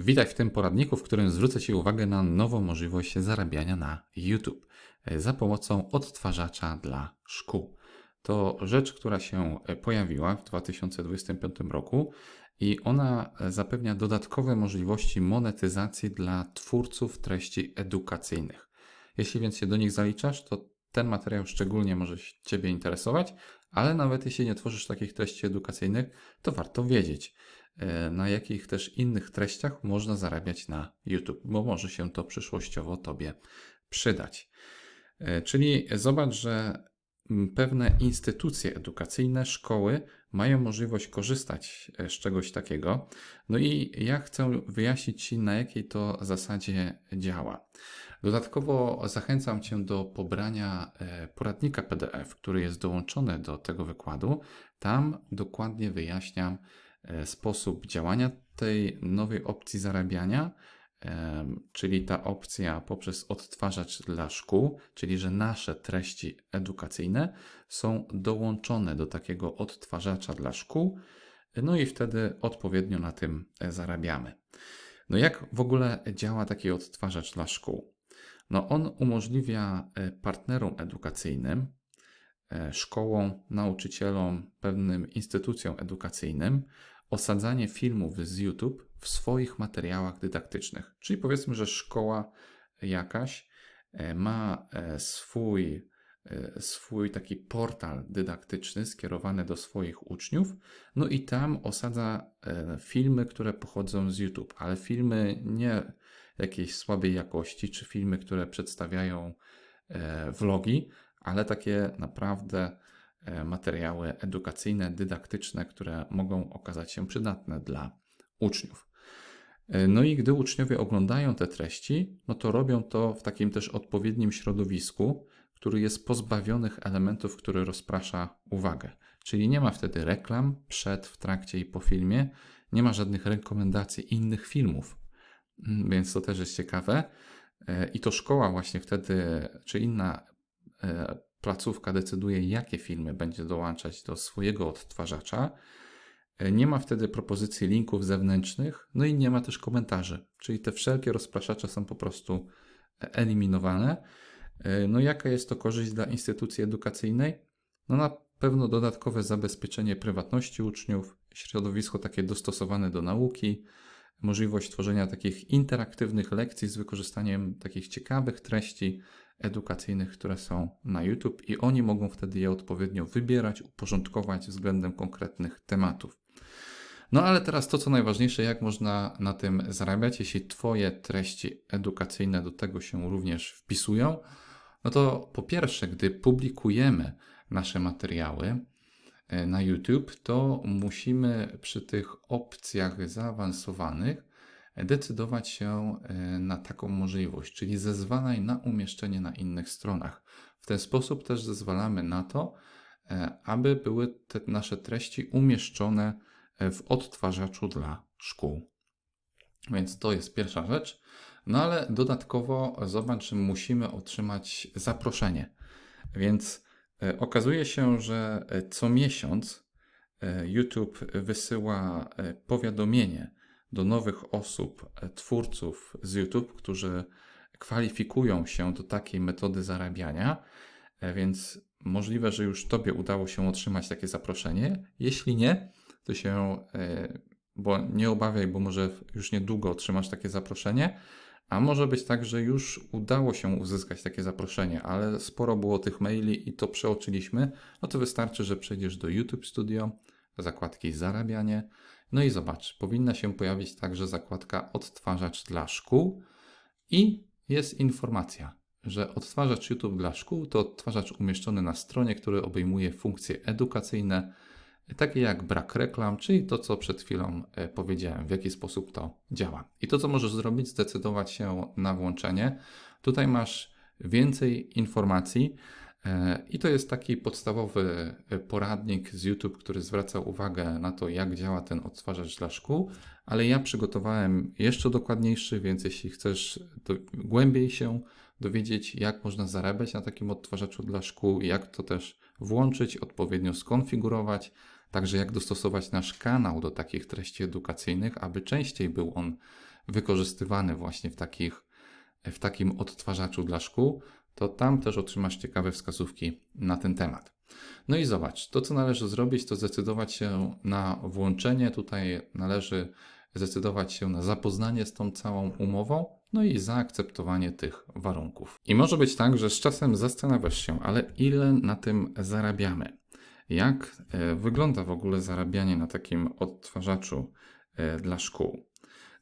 Witaj w tym poradniku, w którym zwrócę Ci uwagę na nową możliwość zarabiania na YouTube e, za pomocą odtwarzacza dla szkół. To rzecz, która się e, pojawiła w 2025 roku i ona e, zapewnia dodatkowe możliwości monetyzacji dla twórców treści edukacyjnych. Jeśli więc się do nich zaliczasz, to ten materiał szczególnie może Ciebie interesować, ale nawet jeśli nie tworzysz takich treści edukacyjnych, to warto wiedzieć, na jakich też innych treściach można zarabiać na YouTube, bo może się to przyszłościowo Tobie przydać. E, czyli zobacz, że pewne instytucje edukacyjne, szkoły mają możliwość korzystać e, z czegoś takiego. No i ja chcę wyjaśnić Ci, na jakiej to zasadzie działa. Dodatkowo zachęcam Cię do pobrania e, poradnika PDF, który jest dołączony do tego wykładu. Tam dokładnie wyjaśniam e, sposób działania tej nowej opcji zarabiania, czyli ta opcja poprzez odtwarzacz dla szkół, czyli że nasze treści edukacyjne są dołączone do takiego odtwarzacza dla szkół, no i wtedy odpowiednio na tym e, zarabiamy. No jak w ogóle działa taki odtwarzacz dla szkół? No on umożliwia e, partnerom edukacyjnym, e, szkołom, nauczycielom, pewnym instytucjom edukacyjnym osadzanie filmów z YouTube w swoich materiałach dydaktycznych. Czyli powiedzmy, że szkoła jakaś e, ma swój, swój taki portal dydaktyczny skierowany do swoich uczniów, no i tam osadza filmy, które pochodzą z YouTube, ale filmy nie jakiejś słabej jakości, czy filmy, które przedstawiają e, vlogi, ale takie naprawdę e, materiały edukacyjne, dydaktyczne, które mogą okazać się przydatne dla uczniów. E, no i gdy uczniowie oglądają te treści, no to robią to w takim też odpowiednim środowisku, który jest pozbawionych elementów, który rozprasza uwagę. Czyli nie ma wtedy reklam przed, w trakcie i po filmie, nie ma żadnych rekomendacji innych filmów, Mm, więc to też jest ciekawe. E, I to szkoła właśnie wtedy, czy inna placówka decyduje, jakie filmy będzie dołączać do swojego odtwarzacza. E, nie ma wtedy propozycji linków zewnętrznych, no i nie ma też komentarzy, czyli te wszelkie rozpraszacze są po prostu eliminowane. No jaka jest to korzyść dla instytucji edukacyjnej? No na pewno dodatkowe zabezpieczenie prywatności uczniów, środowisko takie dostosowane do nauki, możliwość tworzenia takich interaktywnych lekcji z wykorzystaniem takich ciekawych treści edukacyjnych, które są na YouTube, i oni mogą wtedy je odpowiednio wybierać, uporządkować względem konkretnych tematów. No ale teraz to, co najważniejsze, jak można na tym zarabiać, jeśli Twoje treści edukacyjne do tego się również wpisują. No to po pierwsze, gdy publikujemy nasze materiały, E, na YouTube, to musimy przy tych opcjach zaawansowanych decydować się e, na taką możliwość, czyli zezwalaj na umieszczenie na innych stronach. W ten sposób też zezwalamy na to, e, aby były te nasze treści umieszczone w odtwarzaczu dla szkół. Więc to jest pierwsza rzecz. No ale dodatkowo zobacz, musimy otrzymać zaproszenie. Więc E, okazuje się, że e, co miesiąc e, YouTube wysyła powiadomienie do nowych osób, twórców z YouTube, którzy kwalifikują się do takiej metody zarabiania, więc możliwe, że już Tobie udało się otrzymać takie zaproszenie. Jeśli nie, to się, bo nie obawiaj, bo może już niedługo otrzymasz takie zaproszenie, a może być tak, że już udało się uzyskać takie zaproszenie, ale sporo było tych maili i to przeoczyliśmy. No to wystarczy, że przejdziesz do YouTube Studio, zakładki Zarabianie. No i zobacz, powinna się pojawić także zakładka Odtwarzacz dla szkół i jest informacja, że odtwarzacz YouTube dla szkół to odtwarzacz umieszczony na stronie, który obejmuje funkcje edukacyjne, takie jak brak reklam, czyli to, co przed chwilą e, powiedziałem, w jaki sposób to działa. I to, co możesz zrobić, zdecydować się na włączenie. Tutaj masz więcej informacji. E, I to jest taki podstawowy e, poradnik z YouTube, który zwraca uwagę na to, jak działa ten odtwarzacz dla szkół, ale ja przygotowałem jeszcze dokładniejszy, więc jeśli chcesz głębiej się dowiedzieć, jak można zarabiać na takim odtwarzaczu dla szkół, jak to też włączyć, odpowiednio skonfigurować, Także jak dostosować nasz kanał do takich treści edukacyjnych, aby częściej był on wykorzystywany właśnie w, takich, w takim odtwarzaczu dla szkół, to tam też otrzymasz ciekawe wskazówki na ten temat. No i zobacz, to co należy zrobić, to zdecydować się na włączenie. Tutaj należy zdecydować się na zapoznanie z tą całą umową, no i zaakceptowanie tych warunków. I może być tak, że z czasem zastanawiasz się, ale ile na tym zarabiamy? Jak e, wygląda w ogóle zarabianie na takim odtwarzaczu e, dla szkół?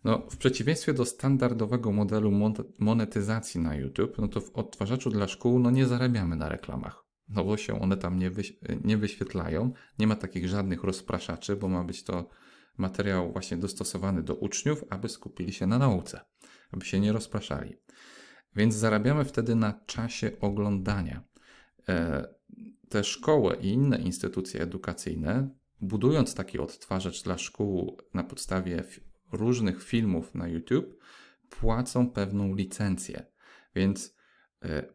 No, w przeciwieństwie do standardowego modelu monetyzacji na YouTube, no to w odtwarzaczu dla szkół no nie zarabiamy na reklamach. No bo się one tam nie, wyś nie wyświetlają. Nie ma takich żadnych rozpraszaczy, bo ma być to materiał właśnie dostosowany do uczniów, aby skupili się na nauce, aby się nie rozpraszali. Więc zarabiamy wtedy na czasie oglądania. E, te szkoły i inne instytucje edukacyjne, budując taki odtwarzacz dla szkół na podstawie różnych filmów na YouTube, płacą pewną licencję. Więc e,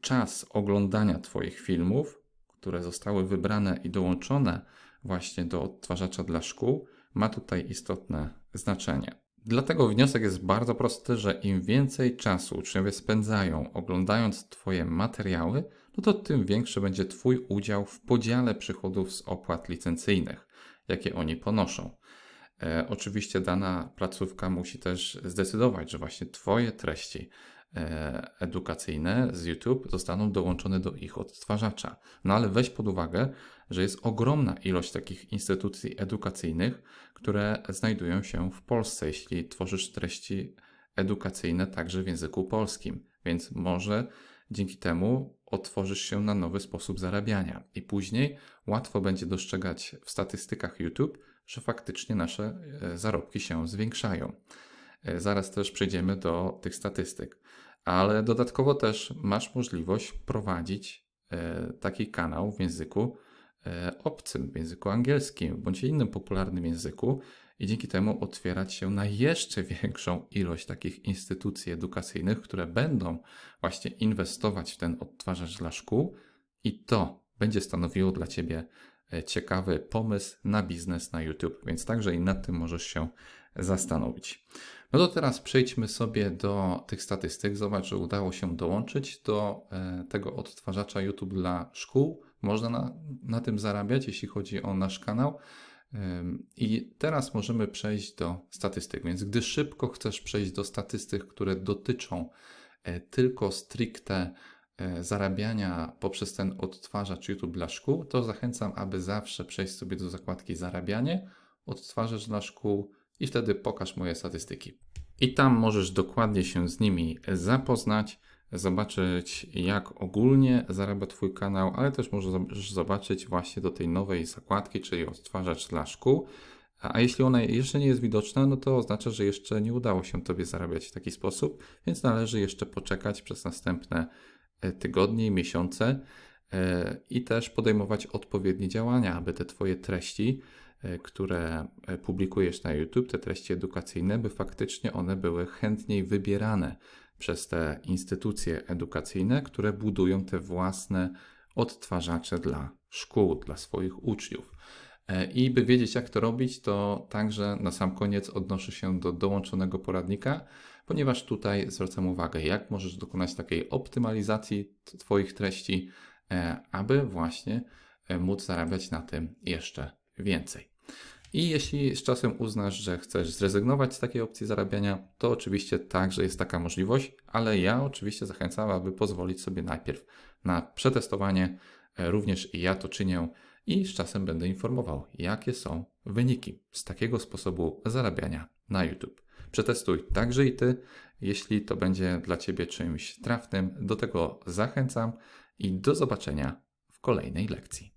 czas oglądania Twoich filmów, które zostały wybrane i dołączone właśnie do odtwarzacza dla szkół, ma tutaj istotne znaczenie. Dlatego wniosek jest bardzo prosty, że im więcej czasu uczniowie spędzają oglądając Twoje materiały, no to tym większy będzie Twój udział w podziale przychodów z opłat licencyjnych, jakie oni ponoszą. E, oczywiście dana placówka musi też zdecydować, że właśnie Twoje treści e, edukacyjne z YouTube zostaną dołączone do ich odtwarzacza. No ale weź pod uwagę, że jest ogromna ilość takich instytucji edukacyjnych, które znajdują się w Polsce, jeśli tworzysz treści edukacyjne także w języku polskim. Więc może dzięki temu otworzysz się na nowy sposób zarabiania i później łatwo będzie dostrzegać w statystykach YouTube, że faktycznie nasze e, zarobki się zwiększają. E, zaraz też przejdziemy do tych statystyk, ale dodatkowo też masz możliwość prowadzić e, taki kanał w języku obcym, w języku angielskim bądź innym popularnym języku i dzięki temu otwierać się na jeszcze większą ilość takich instytucji edukacyjnych, które będą właśnie inwestować w ten odtwarzacz dla szkół i to będzie stanowiło dla Ciebie ciekawy pomysł na biznes na YouTube, więc także i nad tym możesz się zastanowić. No to teraz przejdźmy sobie do tych statystyk. Zobacz, że udało się dołączyć do e, tego odtwarzacza YouTube dla szkół. Można na, na tym zarabiać, jeśli chodzi o nasz kanał. I teraz możemy przejść do statystyk. Więc gdy szybko chcesz przejść do statystyk, które dotyczą e, tylko stricte E, zarabiania poprzez ten odtwarzacz YouTube dla szkół, to zachęcam, aby zawsze przejść sobie do zakładki zarabianie, odtwarzacz dla szkół i wtedy pokaż moje statystyki. I tam możesz dokładnie się z nimi zapoznać, zobaczyć jak ogólnie zarabia Twój kanał, ale też możesz zobaczyć właśnie do tej nowej zakładki, czyli odtwarzacz dla szkół. A jeśli ona jeszcze nie jest widoczna, no to oznacza, że jeszcze nie udało się Tobie zarabiać w taki sposób, więc należy jeszcze poczekać przez następne E, tygodnie i miesiące e, i też podejmować odpowiednie działania, aby te Twoje treści, e, które publikujesz na YouTube, te treści edukacyjne, by faktycznie one były chętniej wybierane przez te instytucje edukacyjne, które budują te własne odtwarzacze dla szkół, dla swoich uczniów. I by wiedzieć, jak to robić, to także na sam koniec odnoszę się do dołączonego poradnika, ponieważ tutaj zwracam uwagę, jak możesz dokonać takiej optymalizacji Twoich treści, e, aby właśnie e, móc zarabiać na tym jeszcze więcej. I jeśli z czasem uznasz, że chcesz zrezygnować z takiej opcji zarabiania, to oczywiście także jest taka możliwość, ale ja oczywiście zachęcam, aby pozwolić sobie najpierw na przetestowanie. E, również ja to czynię i z czasem będę informował, jakie są wyniki z takiego sposobu zarabiania na YouTube. Przetestuj także i ty, jeśli to będzie dla ciebie czymś trafnym. Do tego zachęcam i do zobaczenia w kolejnej lekcji.